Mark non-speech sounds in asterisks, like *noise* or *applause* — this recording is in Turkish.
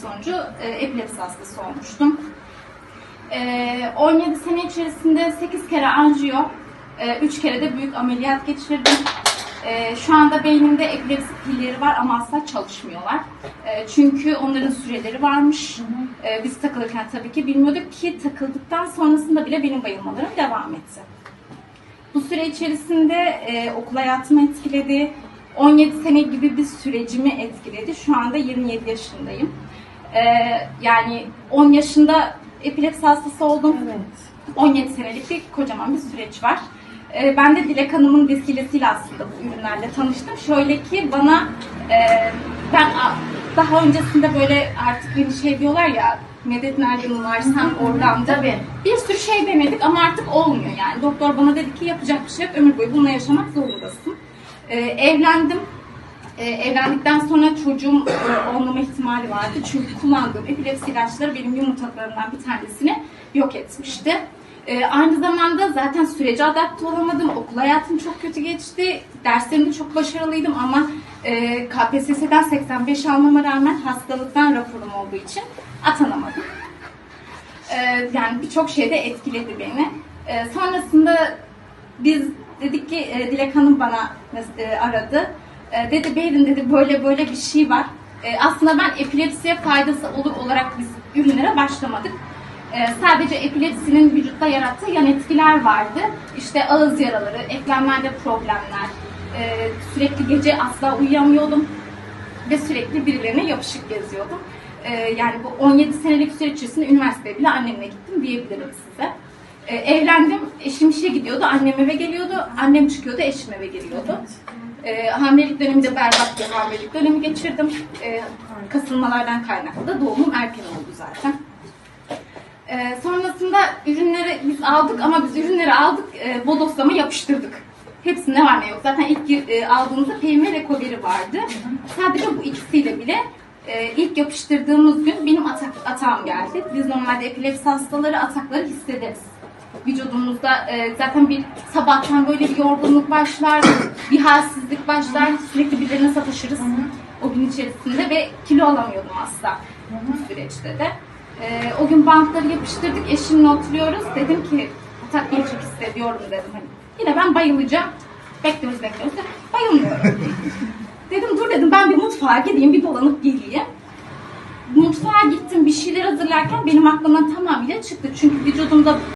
sonucu e, epilepsi hastası olmuştum. E, 17 sene içerisinde 8 kere anjiyo, 3 kere de büyük ameliyat geçirdim. E, şu anda beynimde epilepsi pilleri var ama asla çalışmıyorlar. E, çünkü onların süreleri varmış. E, biz takılırken tabii ki bilmiyorduk ki takıldıktan sonrasında bile benim bayılmalarım devam etti. Bu süre içerisinde e, okul hayatımı etkiledi. 17 sene gibi bir sürecimi etkiledi. Şu anda 27 yaşındayım. E, yani 10 yaşında epilepsi hastası oldum. 17 senelik bir kocaman bir süreç var. E, ben de Dilek Hanım'ın vesilesiyle aslında bu ürünlerle tanıştım. Şöyle ki bana e, ben daha öncesinde böyle artık beni şey diyorlar ya medet nereden sen oradan da. Tabii. Bir sürü şey denedik ama artık olmuyor yani. Doktor bana dedi ki yapacak bir şey yok ömür boyu bununla yaşamak zorundasın. Ee, evlendim. Ee, evlendikten sonra çocuğum ihtimali vardı. Çünkü kullandığım epilepsi ilaçları benim yumurtalarımdan bir tanesini yok etmişti. Ee, aynı zamanda zaten sürece adapte olamadım. Okul hayatım çok kötü geçti. Derslerimde çok başarılıydım ama e, KPSS'den 85 almama rağmen hastalıktan raporum olduğu için atanamadım. Ee, yani birçok şeyde etkiledi beni. Ee, sonrasında biz dedik ki e, Dilek Hanım bana e, aradı. E, dedi Berin dedi böyle böyle bir şey var. E, aslında ben epilepsiye faydası olur olarak biz ürünlere başlamadık. E, sadece epilepsinin vücutta yarattığı yan etkiler vardı. İşte ağız yaraları, eklemlerde problemler, e, sürekli gece asla uyuyamıyordum ve sürekli birilerine yapışık geziyordum. Ee, yani bu 17 senelik süreç içerisinde üniversiteye bile annemle gittim diyebilirim size. Ee, evlendim, eşim işe gidiyordu, annem eve geliyordu, annem çıkıyordu, eşim eve geliyordu. Ee, hamilelik döneminde berbat bir hamilelik dönemi geçirdim. Ee, kasılmalardan kaynaklı da doğumum erken oldu zaten. Ee, sonrasında ürünleri biz aldık ama biz ürünleri aldık, e, bodoslama yapıştırdık. Hepsi ne var ne yok. Zaten ilk e, aldığımızda Peyme ve Recovery vardı. Sadece bu ikisiyle bile e, ilk yapıştırdığımız gün benim atak, atağım geldi. Biz normalde epilepsi hastaları atakları hissederiz. Vücudumuzda e, zaten bir sabahtan böyle bir yorgunluk başlar, bir halsizlik başlar, sürekli birilerine sataşırız o gün içerisinde ve kilo alamıyordum asla bu süreçte de. E, o gün bantları yapıştırdık, eşimle oturuyoruz. Dedim ki atak gelecek hissediyorum dedim. Hani, yine ben bayılacağım. Bekliyoruz bekliyoruz. Bayılmıyorum. *laughs* dedim dur dedim ben bir mutfağa gideyim bir dolanıp geleyim. Mutfağa gittim bir şeyler hazırlarken benim aklımdan tamamıyla çıktı. Çünkü vücudumda